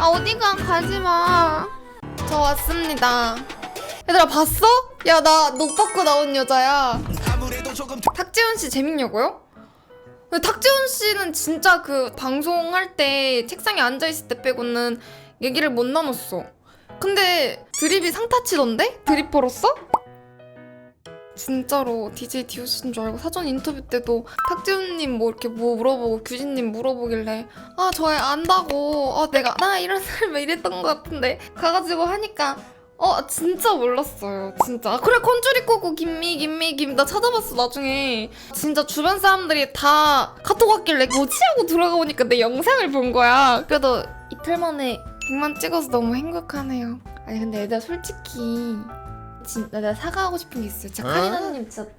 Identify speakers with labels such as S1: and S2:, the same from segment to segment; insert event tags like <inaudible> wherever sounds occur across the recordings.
S1: 아 어디가 가지마 저 왔습니다 얘들아 봤어? 야나노 받고 나온 여자야 탁재훈 씨 재밌냐고요? 근데 탁재훈 씨는 진짜 그 방송할 때 책상에 앉아있을 때 빼고는 얘기를 못 나눴어 근데 드립이 상타치던데? 드립퍼로서? 진짜로 DJ 디오씨인 줄 알고 사전 인터뷰 때도 탁재훈님 뭐 이렇게 뭐 물어보고 규진님 물어보길래 아저애 안다고. 어 내가 나 이런 사람 왜 이랬던 것 같은데 가가지고 하니까 어 진짜 몰랐어요 진짜. 아, 그래 건줄이 꼬고 김미 김미 김 나 찾아봤어 나중에. 진짜 주변 사람들이 다 카톡 왔길래 뭐지 하고 들어가 보니까 내 영상을 본 거야. 그래도 이틀 만에 100만 찍어서 너무 행복하네요. 아니 근데 얘들아 솔직히 진짜 내가 사과하고 싶은 게 있어요 진짜
S2: 어?
S1: 카리나님 진짜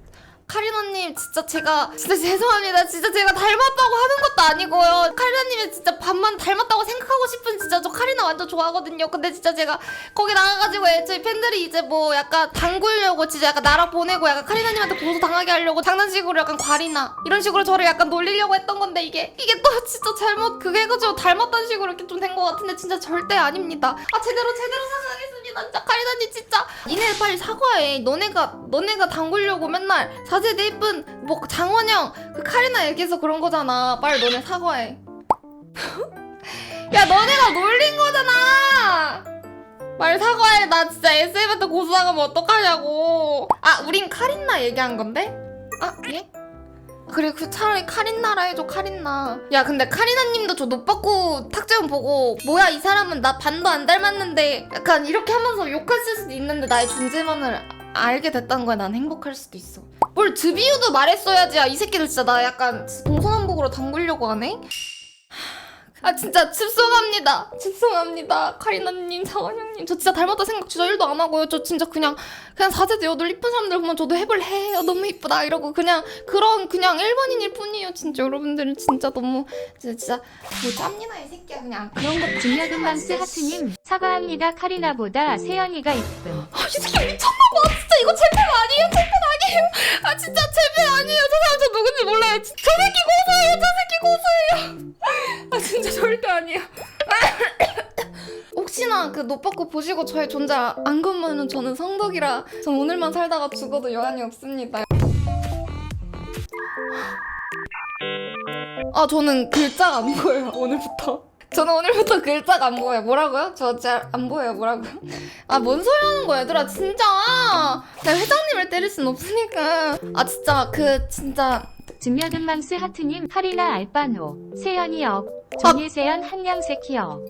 S1: 카리나님 진짜 제가 진짜 죄송합니다. 진짜 제가 닮았다고 하는 것도 아니고요. 카리나님이 진짜 반만 닮았다고 생각하고 싶은 진짜 저 카리나 완전 좋아하거든요. 근데 진짜 제가 거기 나가가지고 저희 팬들이 이제 뭐 약간 당구려고 진짜 약간 나라 보내고 약간 카리나님한테 고소 당하게 하려고 장난식으로 약간 과리나 이런 식으로 저를 약간 놀리려고 했던 건데 이게 이게 또 진짜 잘못 그게 해가지고 닮았다는 식으로 이렇게 좀 된 것 같은데 진짜 절대 아닙니다. 아 제대로 제대로 사과하겠습니다. 진짜 카리나님 진짜. 니네 빨리 사과해. 너네가 너네가 당구려고 맨날 사제 네이쁜 뭐 장원영 그 카리나 얘기해서 그런 거잖아. 빨리 너네 사과해. <laughs> 야 너네가 놀린 거잖아! 빨리 사과해. 나 진짜 SM한테 고소당하면 어떡하냐고. 아 우린 카린나 얘기한 건데? 아 예? 그래 그 차라리 카린나라 해줘 카린나. 야 근데 카리나님도 저 노빠꾸 탁재훈 보고 뭐야 이 사람은 나 반도 안 닮았는데 약간 이렇게 하면서 욕했을 수도 있는데 나의 존재만을 알게 됐다는 거야. 난 행복할 수도 있어 뭘 드비우도 말했어야지. 야, 이 새끼들 진짜 나 약간 동서남북으로 담그려고 하네? 아 진짜 집송합니다. 집송합니다. 카리나님 장원영님. 저 진짜 닮았다 생각 진짜 1도 안 하고요. 저 진짜 그냥 그냥 사제들 여덟 이쁜 사람들 보면 저도 해볼래 어, 너무 이쁘다. 이러고 그냥 그런 그냥 일반인일 뿐이에요. 진짜 여러분들은 진짜 너무 진짜 진짜. 뭐 짭니다 이 새끼야 그냥. 그런 거
S3: 진여금망스 하트님 사과합니다. 카리나보다 세연이가 이쁨
S1: 아, 이 새끼 미쳤나 봐 진짜 이거 제팬 아니에요? 제팬 아니에요? 아 진짜 제팬 아니에요? 저 사람 저 누군지 몰라요. 저 새끼 고소해요. 저 새끼 고소해요. 아 진짜 절대 아니에요. <coughs> 혹시나 그 노빠꾸 보시고 저의 존재 안 건면은 저는 성덕이라 전 오늘만 살다가 죽어도 여한이 없습니다. 아 저는 글자가 안 보여요 오늘부터 저는 오늘부터 글자가 안 보여요. 뭐라고요? 저 잘 안 보여요. 뭐라고요? 아 뭔 소리 하는 거야 얘들아 진짜. 내가 회장님을 때릴 순 없으니까. 아 진짜 그 진짜.
S3: 진여금망스 하트님 카리나 알바노 세연이 업
S1: 아.
S3: 정예세연 한양새키어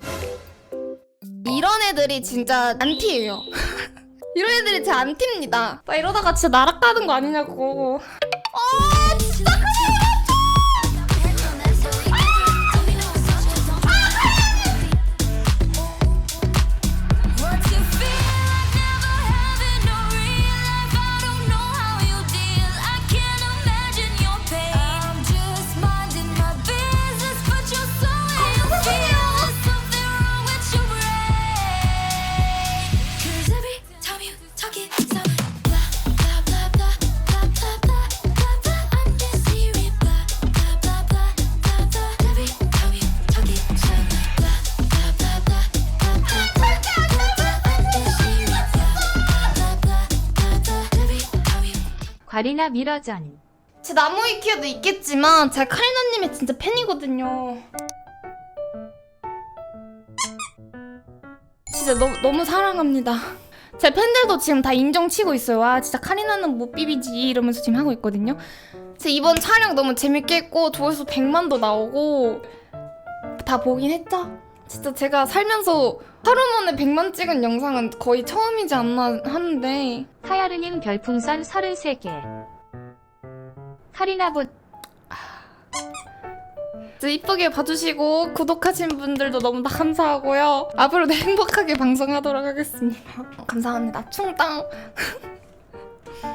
S1: 이런 애들이 진짜 안티예요. <laughs> 이런 애들이 제 안티입니다. 나 이러다가 진짜 나락 가는 거 아니냐고. 아
S3: 과리나 미러전
S1: 제 나무 위키에도 있겠지만 제가 카리나님의 진짜 팬이거든요. 진짜 너무, 너무 사랑합니다. 제 팬들도 지금 다 인정치고 있어요. 와 진짜 카리나는 못 비비지 이러면서 지금 하고 있거든요. 제 이번 촬영 너무 재밌게 했고 조회수 100만도 나오고 다 보긴 했죠? 진짜 제가 살면서 하루 만에 100만 찍은 영상은 거의 처음이지 않나 하는데
S3: 하야르님 별풍선 33개 카리나보
S1: 진짜 이쁘게 봐주시고 구독하신 분들도 너무 다 감사하고요. 앞으로도 행복하게 방송하도록 하겠습니다. 감사합니다. 충땅.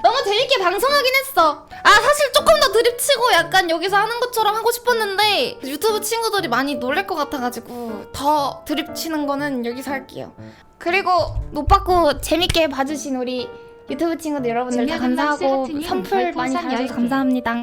S1: 너무 재밌게 방송하긴 했어. 아 사실 조금 더 드립치고 약간 여기서 하는 것처럼 하고 싶었는데 유튜브 친구들이 많이 놀랄 것 같아가지고 더 드립치는 거는 여기서 할게요. 그리고 노빠꾸 재밌게 봐주신 우리 유튜브 친구들 여러분들 다 감사하고 선풀 많이
S3: 10개.
S1: 감사합니다.